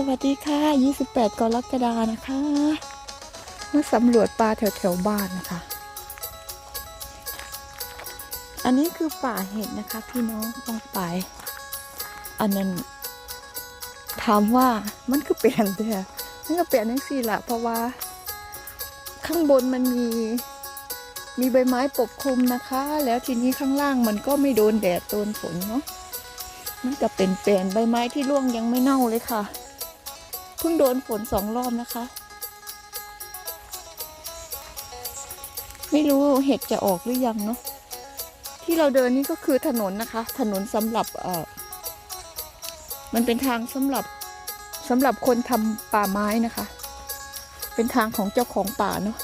สวัสดีค่ะ 28 กรกฎานะคะ มาสำรวจปลาแถวแถวๆบ้านนะคะ อันนี้คือป่าเห็ดนะคะ พี่น้องต้องไป อันนั้น ถามว่ามันคือเปลี่ยนเด้อมันก็เปลี่ยนทั้งสี่แหละเพราะว่า ข้างบนมันมี มีใบไม้ปกคลุมนะคะ แล้วทีนี้ข้างล่างมันก็ไม่โดนแดดโดนฝนเนาะมันก็เป็นแปลี่ยนใบไม้ที่ร่วงยังไม่เน่าเลยค่ะ พิ่งโดนฝนสองรอบนะคะ ไม่รู้เห็ดจะออกหรือยังเนาะที่เราเดินนี่ก็คือถนนนะคะ ถนนสำหรับเออมันเป็นทางสำหรับสำหรับคนทำป่าไม้นะคะ เป็นทางของเจ้าของป่าเนาะ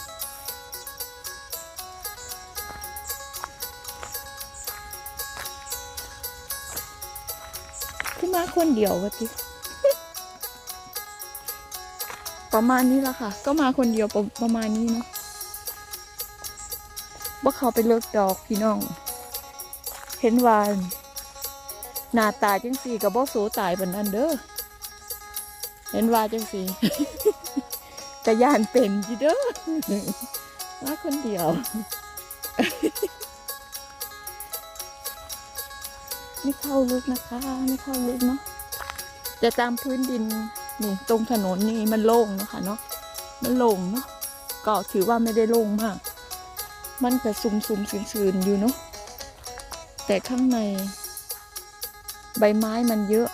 ขึ้นมาคนเดียววะจิ ประมาณนี้ละค่ะ ก็มาคนเดียวประประมาณนี้เนาะว่าเขาไปเลิกดอกพี่น้อง เห็นว่าหน้าตาจังสีกับบ่โสตายบนนั้นเด้อเห็นว่าจังสีกระยานเป็นจีเด้อมาคนเดียวไม่เข้าลึกนะคะ ไม่เข้าลึกเนาะแต่ตามพื้นดิน นี่ตรงถนนนี่มันโล่งเนาะค่ะเนาะมันโล่งเนาะก็ถือว่าไม่ได้โล่งมาก มันก็ซุ่มซุ่มๆสืนๆอยู่เนาะแต่ข้างใน ใบไม้มันเยอะ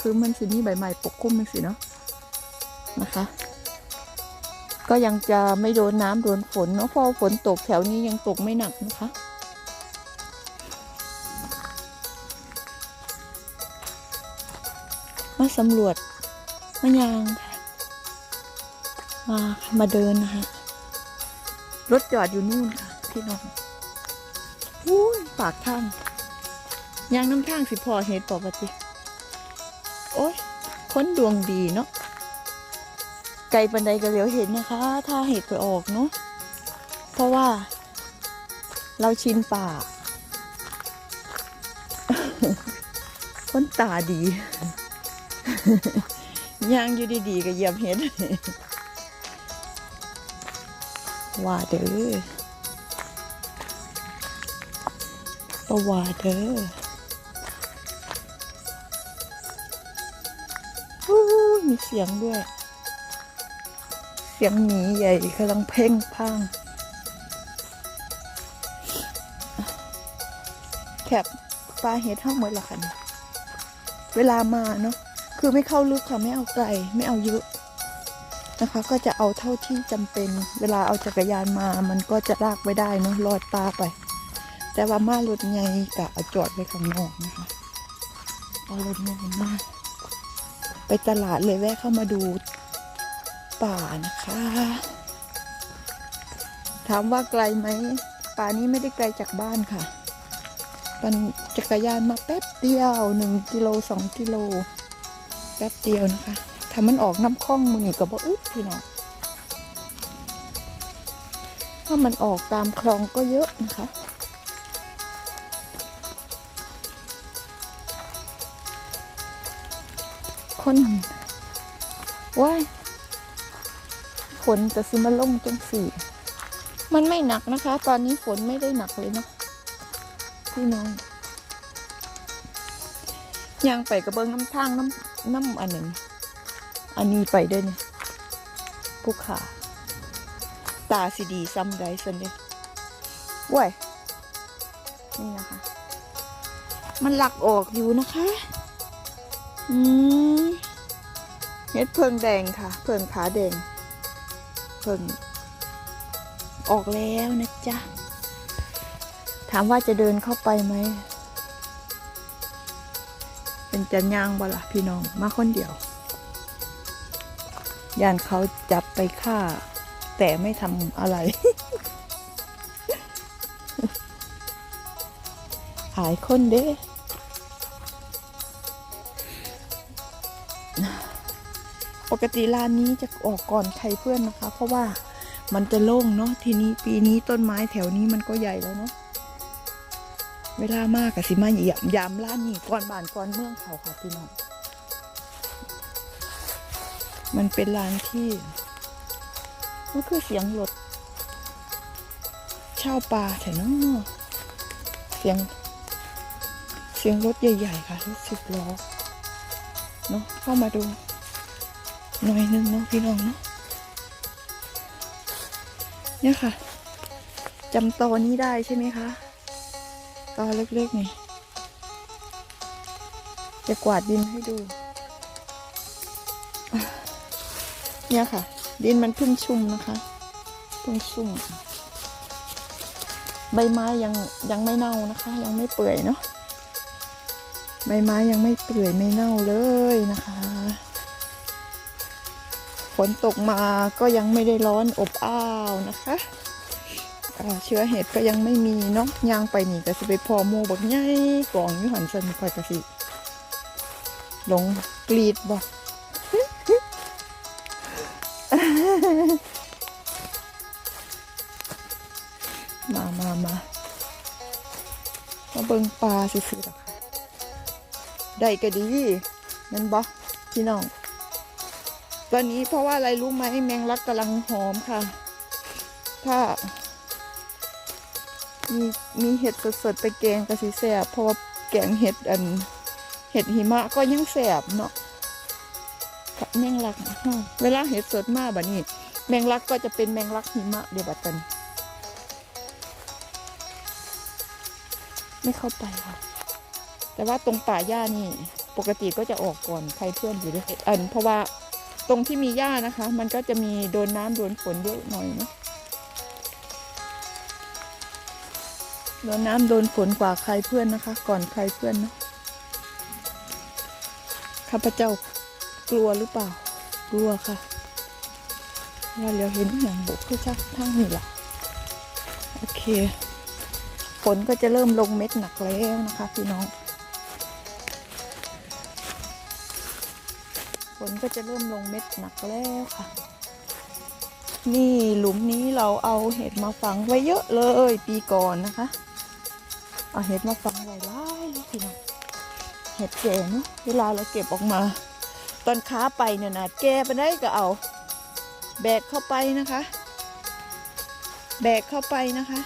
คือมันสินี่ใบไม้ปกคลุมมันสิเนาะนะคะ ก็ยังจะไม่โดนน้ำโดนฝนเนาะเพราะฝนตกแถวนี้ยังตกไม่หนักนะคะมาสำรวจ มายางค่ะ มามาเดินนะคะ รถจอดอยู่นู่นค่ะ พี่น้องอุ้ปากทางยางน้ำทางสิพอเห็ดปกติโอ้ยคนดวงดีเนาะไกลปันใดก็เหลียวเห็นนะคะ ถ้าเห็ดไปออกเนาะเพราะว่า เราชินป่าคนตาดี ย่างอยู่ดีๆก็เหยียบเห็ดว่าเด้อประว่าเด้ออู้มีเสียงด้วย เสียงหมีใหญ่กำลังเพ่งพังแคบปลาเห็ดห้าหมดละค่ะเนี่ยเวลามาเนาะ คือไม่เข้าลึกค่ะไม่เอาไกลไม่เอาเยอะนะคะ ก็จะเอาเท่าที่จำเป็น เวลาเอาจักรยานมา มันก็จะลากไว้ได้เนาะลอดปลาไป แต่ว่ามารถไงกะเอาจอดไว้ข้างนอกนะคะเอารถไงมาไปตลาดเลยแวะเข้ามาดูป่านะคะ ถามว่าไกลไหมป่านี้ไม่ได้ไกลจากบ้านค่ะ ปั่นจักรยานมาแป๊บเดียวหนึ่งกิโลสองกิโล แป๊บเดียวนะคะถ้ามันออกน้ำคล่องมือนี่ก็บอกอึ๊บพี่น้องถ้ามันออกตามคลองก็เยอะนะคะคนว้ายฝนจะซิมาลงจังสี่ มันไม่หนักนะคะ ตอนนี้ฝนไม่ได้หนักเลยเนาะพี่น้องย่างไปกระเบื้องน้ำทางน้ำ น้ำอันหนึ่งอันนี้ไปด้วยเนี่ยผู้ขาตาสีดีซ้ำไรสันเดียว้ยนี่นะคะ มันหลักออกอยู่นะคะ อืมเฮ็ดเพิงแดงค่ะ เพิงขาแดง เพิงออกแล้วนะจ๊ะ ถามว่าจะเดินเข้าไปไหม เป็นจะย่างบ่ละพี่น้องมาคนเดียว ยานเขาจับไปฆ่า แต่ไม่ทำอะไร หายคนเด้ปกติร้านนี้จะออกก่อนใครเพื่อนนะคะ เพราะว่ามันจะโล่งเนาะทีนี้ปีนี้ต้นไม้แถวนี้มันก็ใหญ่แล้วเนาะ เวลามากกับสิมาเหยียบยามร้านนี้ก่อนบ้านก่อนเมืองเขาค่ะพี่น้องมันเป็นลานที่มันคือเสียงรถเช่าปลาแถวนั้นเนาะเสียง เสียงรถใหญ่ ๆ ค่ะรถสิบล้อเนาะเข้ามาดู หน่อยนึงเนาะพี่น้องเนาะเนี่ยค่ะจำตอนี้ได้ใช่ไหมคะ ตอเล็กๆนี่ จะกวาดดินให้ดู เนี่ยค่ะ ดินมันเพิ่งชุ่มนะคะเพิ่งชุ่ม ใบไม้ยังยังไม่เน่านะคะ ยังไม่เปื่อยเนาะใบไม้ยังไม่เปื่อยไม่เน่าเลยนะคะ ฝนตกมาก็ยังไม่ได้ร้อนอบอ้าวนะคะ เชื้อเห็ดก็ยังไม่มีเนาะยางไปนี่ก็จะไปพอมูบักใหญ่กองอยู่หันสันคอยกระสิหลงกรีดบอกมามามามาเบิ่งปลาซื่อๆหรอกค่ะได้ก็ดีนั่นบอพี่น้อง ตอนนี้เพราะว่าอะไรรู้ไหมแมงลักกำลังหอมค่ะ ถ้า มีมีเห็ดสดๆไปแกงกะสิแสบเพราะว่าแกงเห็ดอันเห็ดหิมะก็ยังแสบเนาะแมงลักเวลาเห็ดสดมากแบบนี้ แมงลักก็จะเป็นแมงลักหิมะเดี๋ยวบัดตันไม่เข้าไปค่ะ แต่ว่าตรงป่าหญ้านี่ปกติก็จะออกก่อนใครเพื่อนอยู่ด้วยอันเพราะว่าตรงที่มีหญ้านะคะ มันก็จะมีโดนน้ำโดนฝนเยอะหน่อยเนาะ โดนน้ำโดนฝนกว่าใครเพื่อนนะคะ ก่อนใครเพื่อนนะข้าพเจ้ากลัวหรือเปล่า กลัวค่ะว่าเราเห็นอย่างบุกคือชักทั้งนี่แหละโอเคฝนก็จะเริ่มลงเม็ดหนักแล้วนะคะพี่น้องฝนก็จะเริ่มลงเม็ดหนักแล้วค่ะ นี่หลุมนี้เราเอาเห็ดมาฝังไว้เยอะเลยปีก่อนนะคะ เอาเห็ดมาฝังไว้หลายเลยพี่น้องเห็ดแก่เนาะเวลาเราเก็บออกมา ตอนค้าไปเนี่ยนะแก่ไปได้ก็เอา แบกเข้าไปนะคะ แบกเข้าไปนะคะ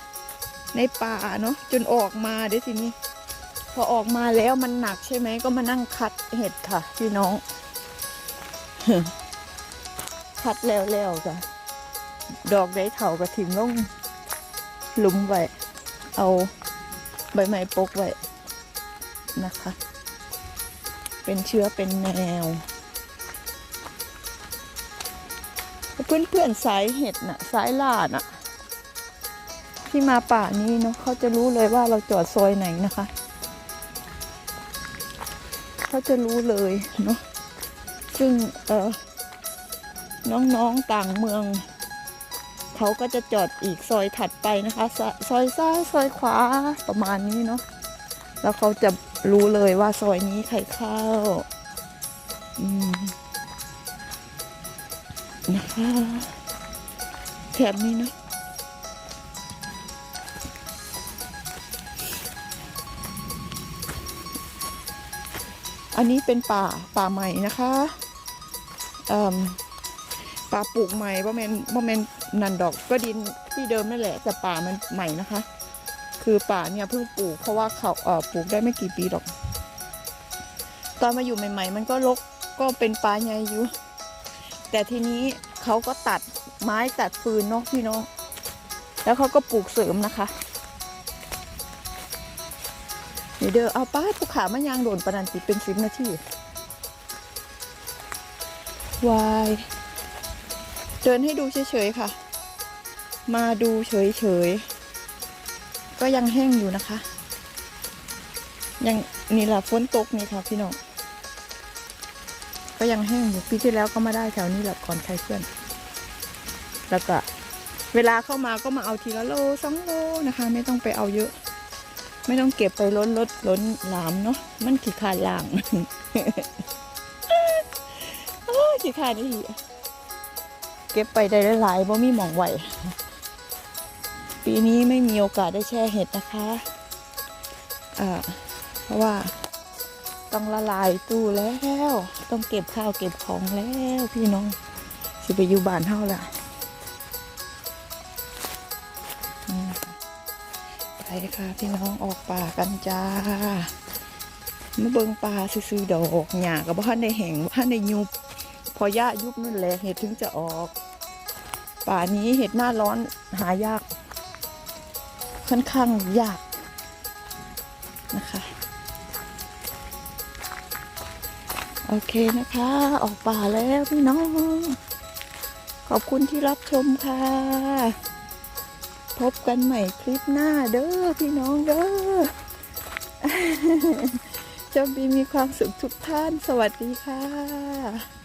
ในป่าเนาะจนออกมาเดี๋ยวทีนี้พอออกมาแล้วมันหนักใช่ไหมก็มานั่งคัดเห็ดค่ะพี่น้องคัดแล้วแล้วจ้ะดอกได้เถากระถิ่มลงหลุมไว้เอา ใบไม้ปกไว้นะคะ เป็นเชื้อเป็นแนว เพื่อนๆสายเห็ดน่ะสายล่าน่ะ ที่มาป่านี้เนาะเขาจะรู้เลยว่าเราจอดซอยไหนนะคะ เขาจะรู้เลยเนาะซึ่งเออน้องๆต่างเมือง เขาก็จะจอดอีกซอยถัดไปนะคะ ซอยซ้ายซอยขวาประมาณนี้เนาะแล้วเขาจะรู้เลยว่าซอยนี้ใครเข้านะคะแถบนี้เนาะอันนี้เป็นป่าป่าใหม่นะคะป่าปลูกใหม่บ่แมนบ่แมน นันดอกก็ดินที่เดิมนั่นแหละแต่ป่ามันใหม่นะคะ คือป่าเนี่ยเพิ่งปลูกเพราะว่าเขาเอ่อปลูกได้ไม่กี่ปีหรอก ตอนมาอยู่ใหม่ ๆ มันก็รกก็เป็นป่าใหญ่อยู่ แต่ทีนี้เขาก็ตัดไม้ตัดฟืนเนาะพี่น้องแล้วเขาก็ปลูกเสริมนะคะเดี๋ยวเด้อเอาป้าภูขามันยางโดนประนันติเป็นสิบนาทีวาย เดินให้ดูเฉยๆค่ะ มาดูเฉยๆ ก็ยังแห้งอยู่นะคะ ยังนี่แหละฝนตกนี่ค่ะพี่น้อง ก็ยังแห้งอยู่ปีที่แล้วก็มาได้แถวนี้แหละก่อนใครเพื่อน แล้วก็เวลาเข้ามาก็มาเอาทีละโลสองโลนะคะ ไม่ต้องไปเอาเยอะ ไม่ต้องเก็บไปล้นรถล้นหลามเนาะมันขี้ขาดล่างโอ้ขี้ขาดนี่ เก็บไปได้หลายๆบ่มีหมองไหวปีนี้ไม่มีโอกาสได้แช่เห็ดนะคะอ่าเพราะว่าต้องละลายตู้แล้ว ต้องเก็บข้าวเก็บของแล้วพี่น้องสิไปอยู่บ้านเฮาล่ะไปค่ะพี่น้องออกป่ากันจ้ามาเบิงป่าซื้อดอกหญ้ากับบ้านในแห่งบ้านในยุบพอหญ้ายุบนั่นแหละเห็ดถึงจะออก ป่านี้เห็ดหน้าร้อนหายาก ค่อนข้างยากนะคะโอเคนะคะ ออกป่าแล้วพี่น้อง ขอบคุณที่รับชมค่ะ พบกันใหม่คลิปหน้าเด้อพี่น้องเด้อโชคดีมีความสุขทุกท่าน สวัสดีค่ะ